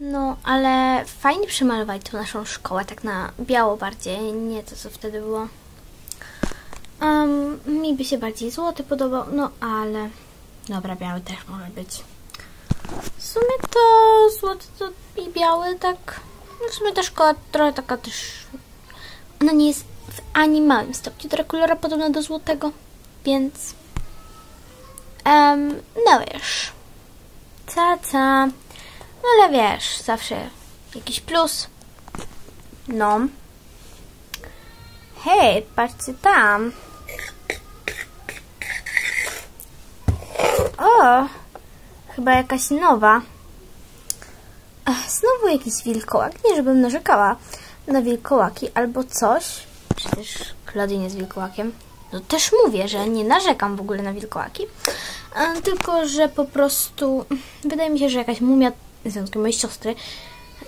No, ale fajnie przemalowali tą naszą szkołę, tak na biało bardziej, nie to co wtedy było. Um, mi by się bardziej złoty podobał, no ale dobra, biały też może być. W sumie to złoty to i biały tak, no w sumie ta szkoła trochę taka też, ona nie jest w ani małym stopniu tego kolora podobna do złotego, więc um, no wiesz, ca, ca, no ale wiesz, zawsze jakiś plus. No. Hej, patrzcie tam. O, chyba jakaś nowa. Ech, znowu jakiś wilkołak. Nie, żebym narzekała na wilkołaki albo coś. Przecież Claudine jest wilkołakiem. No też mówię, że nie narzekam w ogóle na wilkołaki. A, tylko, że po prostu wydaje mi się, że jakaś mumia związkiem mojej siostry,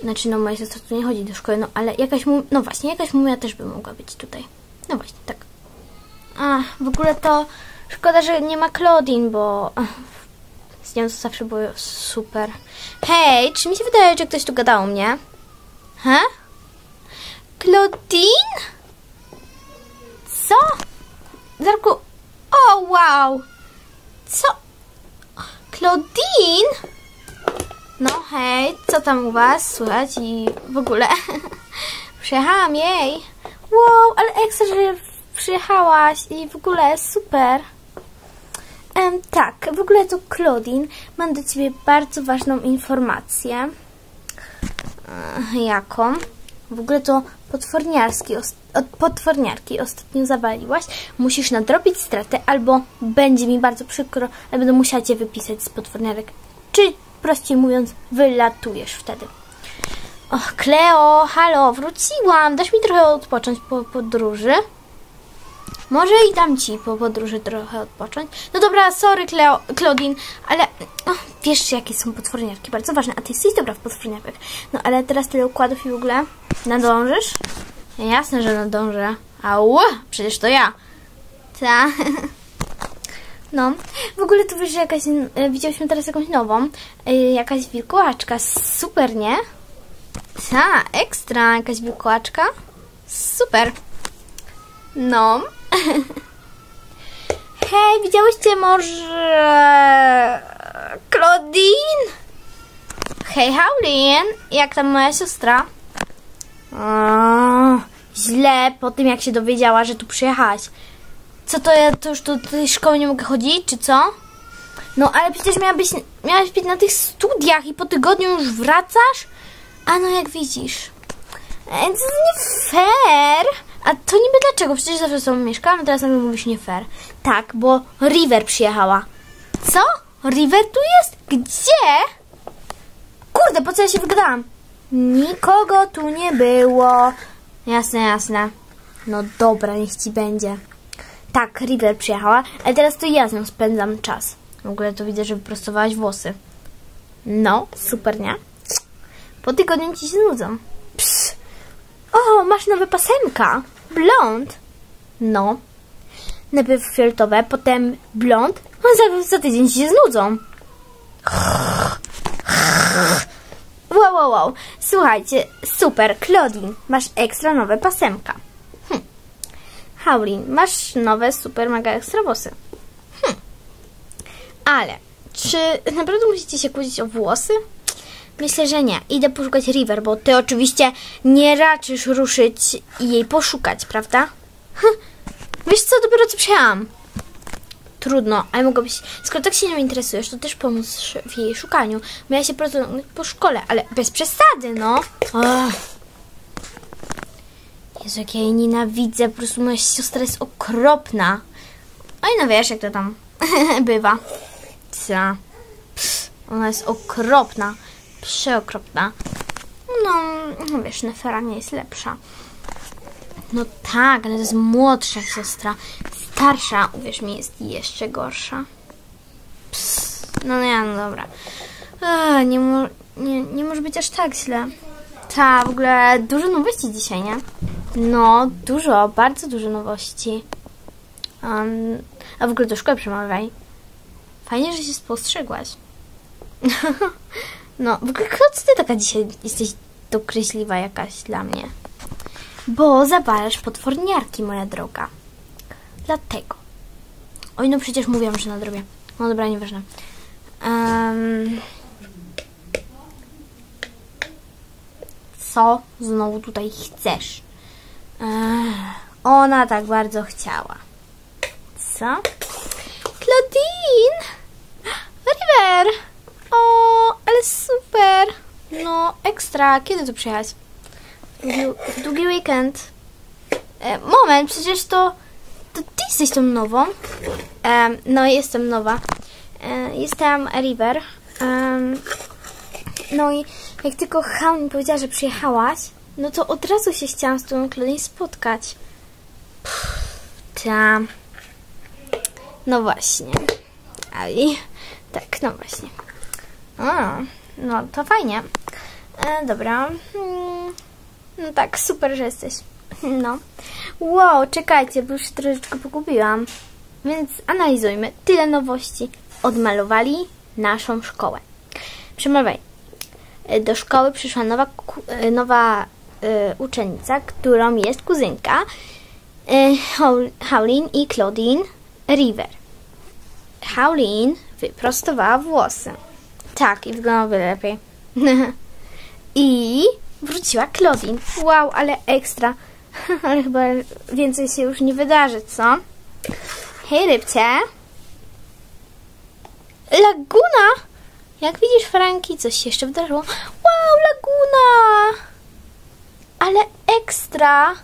znaczy no moja siostra tu nie chodzi do szkoły, no ale jakaś mumia, no właśnie, jakaś mumia też by mogła być tutaj. No właśnie, tak. A, w ogóle to szkoda, że nie ma Claudine, bo z nią to zawsze było super. Hej, czy mi się wydaje, że ktoś tu gadał mnie? He? Claudine? Co? Zarku, o wow! Co? Claudine? No hej, co tam u was słychać i w ogóle? Przyjechałam jej. Wow, ale ekstra, że przyjechałaś i w ogóle super. Em, tak, w ogóle to Claudine, mam do ciebie bardzo ważną informację. Jaką? W ogóle to potworniarski, od potworniarki ostatnio zawaliłaś. Musisz nadrobić stratę, albo będzie mi bardzo przykro, ale będę musiała cię wypisać z potworniarek. Czy prościej mówiąc, wylatujesz wtedy. Och, Kleo, halo, wróciłam. Dasz mi trochę odpocząć po podróży? Może i dam ci po podróży trochę odpocząć. No dobra, sorry, Kleo, Claudine, ale wiesz, jakie są potworniarki, bardzo ważne, a ty jesteś dobra w potworniarkach. No ale teraz tyle układów i w ogóle nadążysz? Jasne, że nadążę. Au, przecież to ja. Ta. No, w ogóle tu że jakaś, e, widzieliśmy teraz jakąś nową, e, jakaś wilkołaczka, super, nie? Ta, ekstra, jakaś wilkołaczka, super. No. Hej, widziałyście może Claudine? Hej, Haulin, jak tam moja siostra? O, źle po tym, jak się dowiedziała, że tu przyjechałaś. Co to ja to już do tej szkoły nie mogę chodzić, czy co? No ale przecież miała być, miałaś być na tych studiach i po tygodniu już wracasz? A no jak widzisz. E, To jest nie fair. A to niby dlaczego? Przecież zawsze mieszkałam, a teraz nagle mówisz nie fair. Tak, bo River przyjechała. Co? River tu jest? Gdzie? Kurde, po co ja się wygadałam? Nikogo tu nie było. Jasne, jasne. No dobra, niech ci będzie. Tak, River przyjechała, ale teraz to ja z nią spędzam czas. W ogóle to widzę, że wyprostowałaś włosy. No, super, nie? Po tygodniu ci się nudzą. Ps. O, masz nowe pasemka. Blond. No. Najpierw fioletowe, potem blond. A za, za tydzień ci się znudzą. Wow, wow, wow. Słuchajcie, super, Claudine, masz ekstra nowe pasemka. Haulin, masz nowe super mega ekstra włosy. Hm. Ale, czy naprawdę musicie się kłócić o włosy? Myślę, że nie. Idę poszukać River, bo ty oczywiście nie raczysz ruszyć i jej poszukać, prawda? Hm. Wiesz co, dopiero co przyjechałam. Trudno, ale mogłabyś, skoro tak się nią interesujesz, to też pomóc w jej szukaniu. Miała się po szkole, ale bez przesady, no. Ach. Jezu, jak ja jej nienawidzę, po prostu moja siostra jest okropna. No i no wiesz, jak to tam bywa. Co? Psz, ona jest okropna, przeokropna. No, no wiesz, Nefera nie jest lepsza. No tak, ale to jest młodsza siostra. Starsza, uwierz mi, jest jeszcze gorsza. Ps, no nie, no dobra. Ech, nie, nie, nie może być aż tak źle. Ta, w ogóle dużo nowości dzisiaj, nie? No, dużo, bardzo dużo nowości. Um, a w ogóle do szkoły przemawiaj. Fajnie, że się spostrzegłaś. No, w ogóle co ty taka dzisiaj jesteś dokreśliwa jakaś dla mnie? Bo zawalasz potworniarki, moja droga. Dlatego. Oj, no przecież mówiłam, że nadrobię. No dobra, nieważne. Um, co znowu tutaj chcesz? Ech, ona tak bardzo chciała. Co? Claudine! River! O, ale super! No, ekstra. Kiedy tu przyjechać? Długi weekend. E, moment, przecież to, to ty jesteś tą nową. E, no, jestem nowa. E, jestem River. no i jak tylko Haun powiedziała, że przyjechałaś, no to od razu się chciałam z tą Claudine spotkać. Ta. No właśnie. Ali. Tak, no właśnie. A, no to fajnie. E, dobra. Hmm. No tak, super, że jesteś. No. Wow, czekajcie, bo już się troszeczkę pogubiłam. Więc analizujmy. Tyle nowości. Odmalowali naszą szkołę. Przemawiaj. E, do szkoły przyszła nowa, e, nowa uczennica, którą jest kuzynka y, Haulin i Claudine River. Haulin wyprostowała włosy. Tak, i wygląda o wiele lepiej. I wróciła Claudine. Wow, ale ekstra. ale chyba więcej się już nie wydarzy, co? Hej, rybcie. Laguna! Jak widzisz, Franki, coś się jeszcze wydarzyło. Wow! Ale ekstra!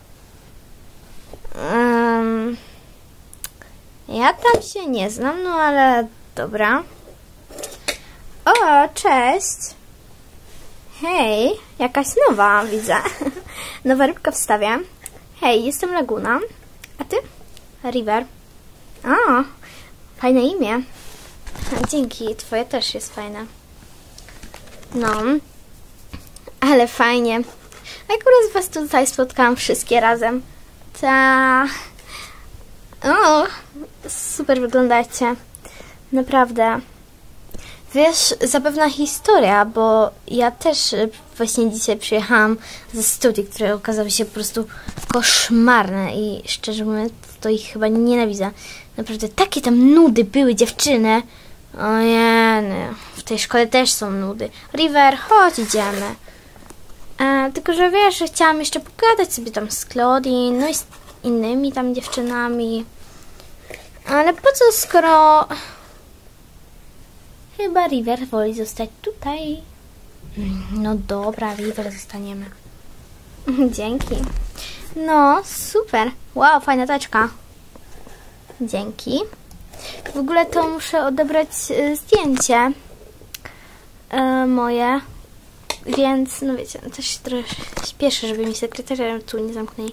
Um, ja tam się nie znam, no ale dobra. O, cześć! Hej, jakaś nowa, widzę. Nowa rybka wstawia. Hej, jestem Laguna. A ty? River. O, fajne imię. Dzięki, twoje też jest fajne. No, ale fajnie. Akurat was tutaj spotkałam wszystkie razem. Ta... O, super wyglądacie. Naprawdę. Wiesz, zapewna historia, bo ja też właśnie dzisiaj przyjechałam ze studii, które okazały się po prostu koszmarne i szczerze mówiąc to ich chyba nienawidzę. Naprawdę takie tam nudy były dziewczyny. Ojej, w tej szkole też są nudy. River, chodź idziemy. Tylko, że wiesz, że chciałam jeszcze pogadać sobie tam z Claudine, no i z innymi tam dziewczynami. Ale po co, skoro... Chyba River woli zostać tutaj. No dobra, River zostaniemy. Dzięki. No, super. Wow, fajna teczka. Dzięki. W ogóle to muszę odebrać e, zdjęcie e, moje. Więc, no wiecie, no też się trochę śpieszę, żeby mi sekretarza tu nie zamknęli.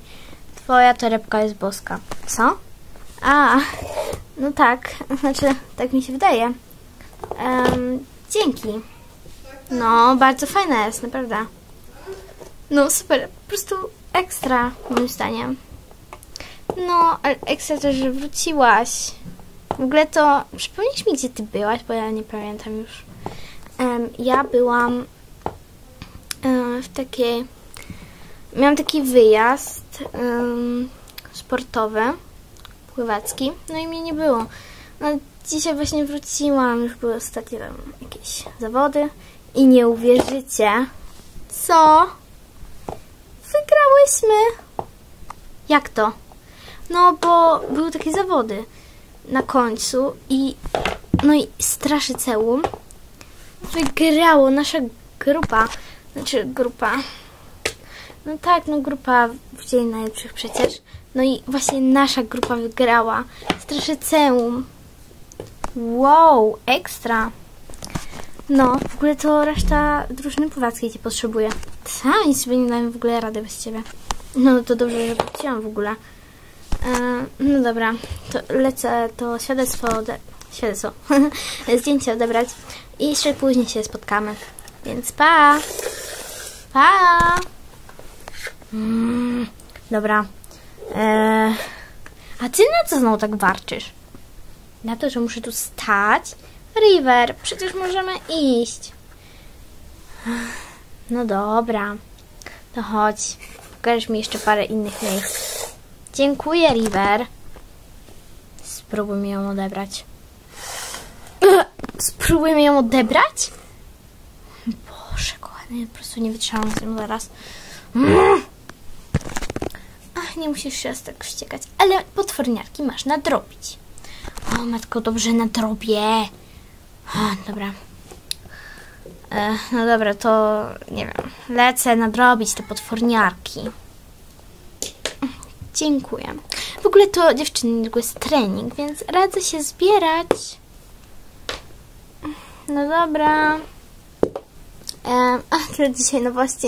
Twoja torebka jest boska. Co? A, no tak. Znaczy, tak mi się wydaje. Um, dzięki. No, bardzo fajna jest, naprawdę. No, super. Po prostu ekstra, moim zdaniem. No, ale ekstra też, że wróciłaś. W ogóle to przypomnisz mi, gdzie ty byłaś, bo ja nie pamiętam już. Um, ja byłam w takiej... Miałam taki wyjazd um, sportowy, pływacki, no i mnie nie było. No, dzisiaj właśnie wróciłam, już były ostatnie tam jakieś zawody i nie uwierzycie, co? Wygrałyśmy! Jak to? No, bo były takie zawody na końcu i no i Straszyceum wygrało nasza grupa, znaczy grupa, no tak, no grupa w Dzień Najlepszych przecież, no i właśnie nasza grupa wygrała Straszyceum. Wow, ekstra. No, w ogóle to reszta drużyny pływackiej cię potrzebuje. Sami sobie nie dałem w ogóle rady bez ciebie. No to dobrze, że wróciłam w ogóle. E, no dobra, to lecę to świadectwo, ode... świadectwo, zdjęcie odebrać i jeszcze później się spotkamy. Więc pa! Pa! Mm, dobra. E, a ty na co znowu tak warczysz? Na to, że muszę tu stać? River, przecież możemy iść. No dobra. To chodź. Pokażesz mi jeszcze parę innych miejsc. Dziękuję, River. Spróbujmy ją odebrać. Spróbujmy ją odebrać? Kochany, po prostu nie wytrzymam z nią zaraz. Ach, nie musisz się aż tak wściekać. Ale potworniarki masz nadrobić. O, matko, dobrze nadrobię. A, dobra. E, no dobra, to nie wiem. Lecę nadrobić te potworniarki. Dziękuję. W ogóle to dziewczyny niedługo jest trening, więc radzę się zbierać. No dobra. A, tyle dzisiaj nowości.